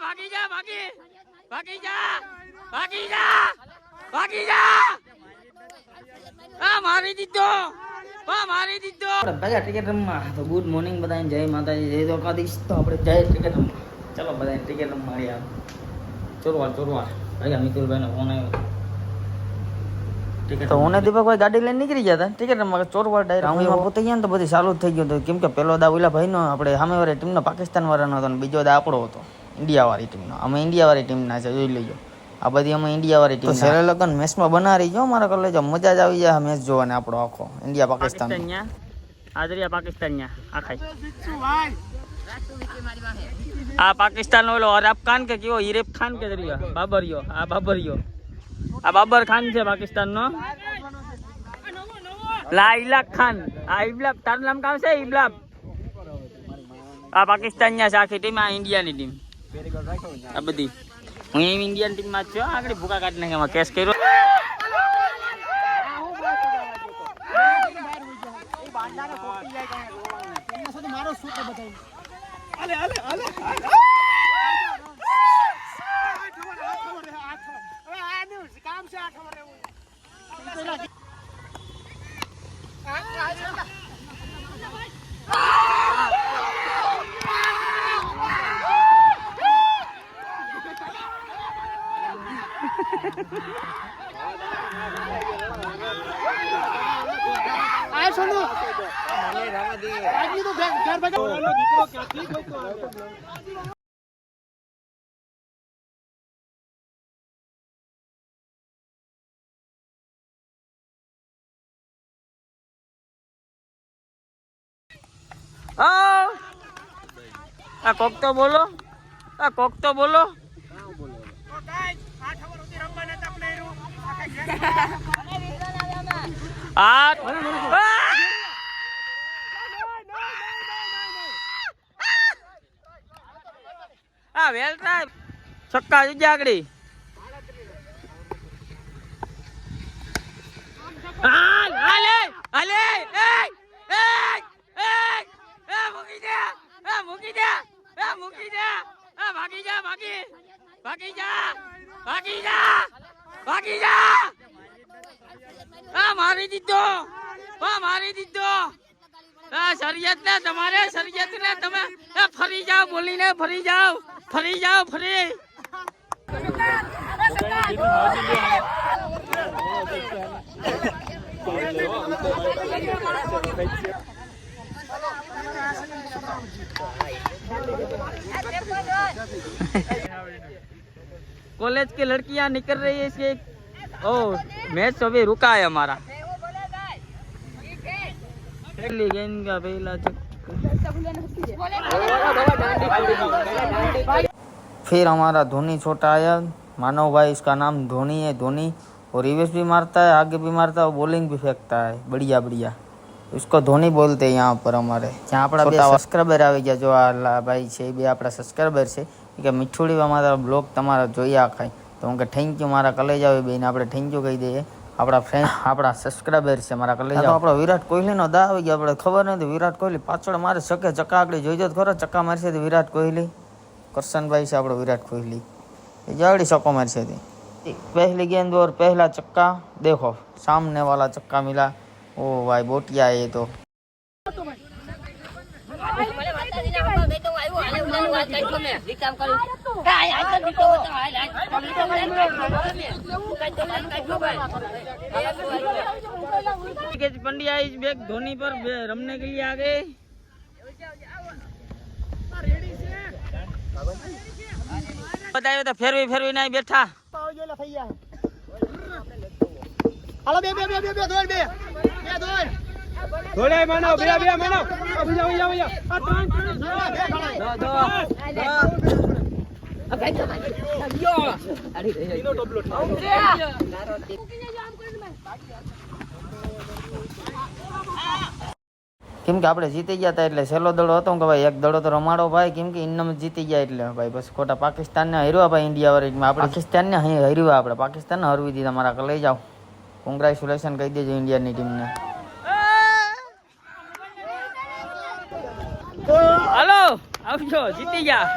ભાગી જા ભાગી ભાગી ભાગી જા ભાગી મારી દીધો આ મારી દીધો રમવા. તો ગુડ મોર્નિંગ બધાને, જય માતાજી. જય દ્વારકાધીશ. તો આપણે જય ટિકિટ રમવા. ચલો બધાને ટિકિટ રમવા યાર ચોરવા ચોરવા ભાઈ મિતુલભાઈનો ફોન આવ્યો. તો હું દીપકભાઈ ગાડી લઈને નીકળી ગયા હતા ટિકિટ રમવા ચોરવાર ડાયરેક્ટ રાઉન્ડમાં પોતે ગયા ને તો બધી ચાલુ જ થઈ ગયું હતું. કેમ કે પેલો દા ઓલા ભાઈનો આપણે સામેવાળી ટીમનો પાકિસ્તાન વાળાનો હતો અને બીજો દા આપણો હતો. ઇન્ડિયાવાળી ટીમનો. અમે ઇન્ડિયાવાળી ટીમના છે જોઈ લેજો. આ બધી અમે ઇન્ડિયાવાળી ટીમ છેલ્લે લગન મેચમાં બનાવી જો મારા કલે જો મજા જ આવી જાય મેચ જોવાને આપણો આખો. ઇન્ડિયા પાકિસ્તાન. આદરિયા પાકિસ્તાન આખાઈ આ પાકિસ્તાન ઓલો અરબ ખાન કે કેવો ઇરેફ ખાન કે દરિયો બાબરિયો. આ બાબરિયો. આ બાબર ખાન છે પાકિસ્તાન નો લા ઇલાક ખાન. આ ઇબલાબ, તારું નામ કામ છે ઇબલાબ? આ પાકિસ્તાનની આખી ટીમ આ ઇન્ડિયાની ટીમ આ બધી. હું એમ ઇન્ડિયન ટીમમાં છું આગળ ભૂકા કાઢી નાખે, એમાં કેસ કર્યો. હાલે હાલે હાલે કામ છે આઠ વડે Oh, આ આ કોક તો બોલો આ કોક તો બોલો આઠ. આ! વેલ ટ્રાય છક્કા જગ્યા જાગડી હાલ હાલે હાલે એ એ એ એ મૂકી દે એ મૂકી દે એ મૂકી દે. એ ભાગી જા ભાગી. ભાગી જા ભાગી જા ભાગી જા. આ મારી દીધો આ મારી દીધો આ શરિયત ને તમારે શરિયત ને તમે એ ફરી જાઓ બોલીને ફરી જાઓ ફરી જાઓ ફરી कॉलेज की लड़कियां निकल रही है इसके ओ मैच अभी रुका है हमारा पहली गेंद का पहला फिर हमारा धोनी छोटा आया मानव भाई इसका नाम धोनी है धोनी और रिवर्स भी मारता है आगे भी मारता है और बॉलिंग भी फेंकता है बढ़िया बढ़िया इसको ધોની બોલતે हैं यहाँ पर અમારે ત્યાં આપણા બે સબસ્ક્રાઈબર આવી ગયા જો આ લા ભાઈ છે એ બે આપણા સબસ્ક્રાઈબર છે એ કે મીઠુડીમાં મારા બ્લોગ તમારા જોયા ખાય તો હું કે થેન્ક યુ મારા કલેજા હોય બેન આપણે થેન્ક યુ કહી દઈએ આપણા ફ્રેન્ડ આપણા સબસ્ક્રાઈબર છે મારા કલેજા તો આપણો વિરાટ કોહલીનો દા આવી ગયો આપણે ખબર નથી વિરાટ કોહલી પાછળ મારે શકે ચક્કા આગળ જોઈ જ ખરો ચક્કા મારશે તો વિરાટ કોહલી કરશનભાઈ છે આપણો વિરાટ કોહલી એ જાવડી ચોક્કો મારશે તે પહેલી ગેંદ ઓર પહેલા ચક્કા દેખો સામને વાલા ચક્કા મિલા ઓ ભાઈ બોટિયા એ તો ભાઈ કાંઈ કરો તમે. કાંઈ તો મને કાંઈ ખબર. के पंड्या इस बैग धोनी पर बे- रमने के लिए आ गए बतायो तो फेरवी फेरवी नहीं बैठा હાલો બે બે બે બે બે દોડ બે બે દોડ દોડે માનો બે બે માનો બીજા બીજા બીજા આ ત્રણ ત્રણ દો દો કેમ કે આપણે જીતી ગયા હતા એટલે છેલ્લો દડો હતો કે ભાઈ એક દડો તો રમાડો ભાઈ કેમ કે ઇન્નમ જીતી ગયા એટલે. ભાઈ બસ ખોટા પાકિસ્તાનને હર્યા ભાઈ ઇન્ડિયા વાળી આપણે પાકિસ્તાનને હરવા આપણે પાકિસ્તાનને હરવી દીધા. મારા કે લઈ જાઓ. કોંગ્રેચ્યુલેશન કહી દેજો ઇન્ડિયાની ટીમને. હલો આવજો જીતી ગયા.